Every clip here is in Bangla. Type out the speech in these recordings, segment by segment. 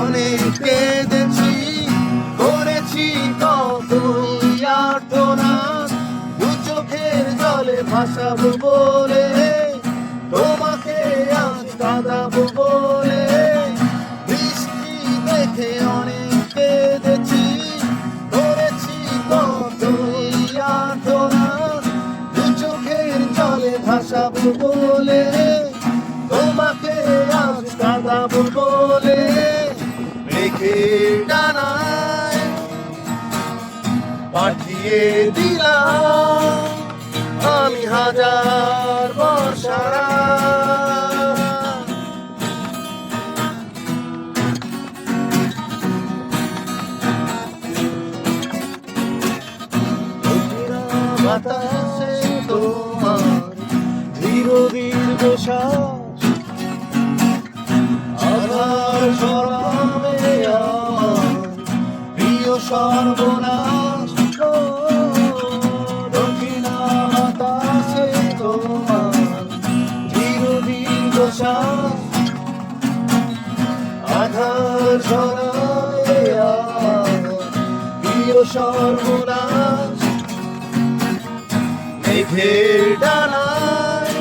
অনেক কেঁদেছি, করেছি কত প্রার্থনা দু চোখের জলে ভাসাবো বলে, তোমাকে আজ কাঁদাবো বলে। বৃষ্টি দেখে অনেক কেঁদেছি, করেছি কত প্রার্থনা দু চোখের জলে ভাসাবো বলে, তোমাকে আজ কাঁদাবো বলে। রেখে ডানায় পাঠিয়ে দিলাম আমি হাজার বর্ষারা। বাতাসে তোমার ধীর দীর্ঘ শ্বাস আধার সরাবে সর্বনাশ দক্ষিণা বাতাসে তোমার ধীর দীর্ঘ শ্বাস আধার সরাবে প্রিয় সর্বনাশ। মেঘের ডানায়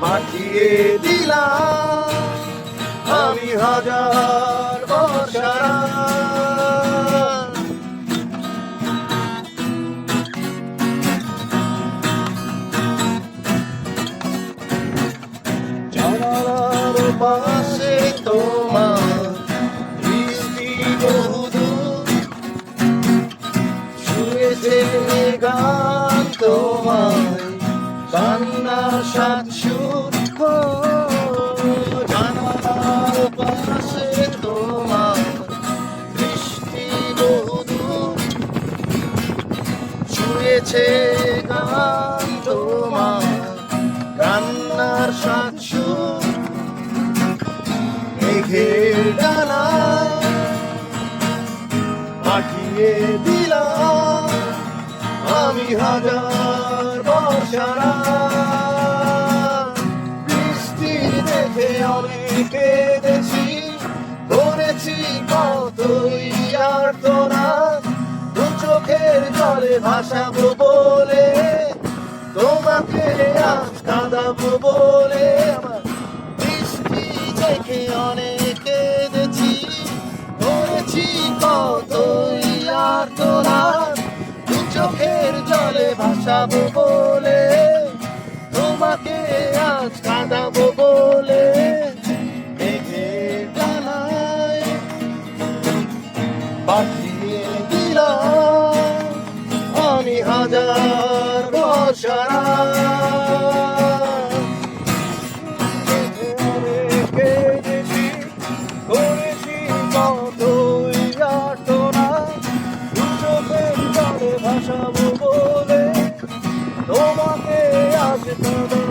পাঠিয়ে দিলাম। আমি হাজার বর্ষারা পাশে তোমার দৃষ্টি বহুদূর। শুয়েছে গান তোমায় কান্নার সাত সুর ও, জানালার পাশে তোমার দৃষ্টি বহুদূর। শুয়েছে পাঠিয়ে দিলাম। আমি হাজার বর্ষারা। বৃষ্টি দেখে অনেক কেঁদেছি ধরেছি কতই আর তোরা দু চোখের জলে ভাসাবো বলে, তোমাকে আজ কাঁদাবো বলে। আমার বৃষ্টি দেখে অনেক চোখের জলে ভাসাবো বলে, তোমাকে আজ কাঁদাবো বলে। মেঘের ডানায় পাঠিয়ে দিলাম আমি হাজার বছর ভাষা বলে তোমাকে আজ তোমার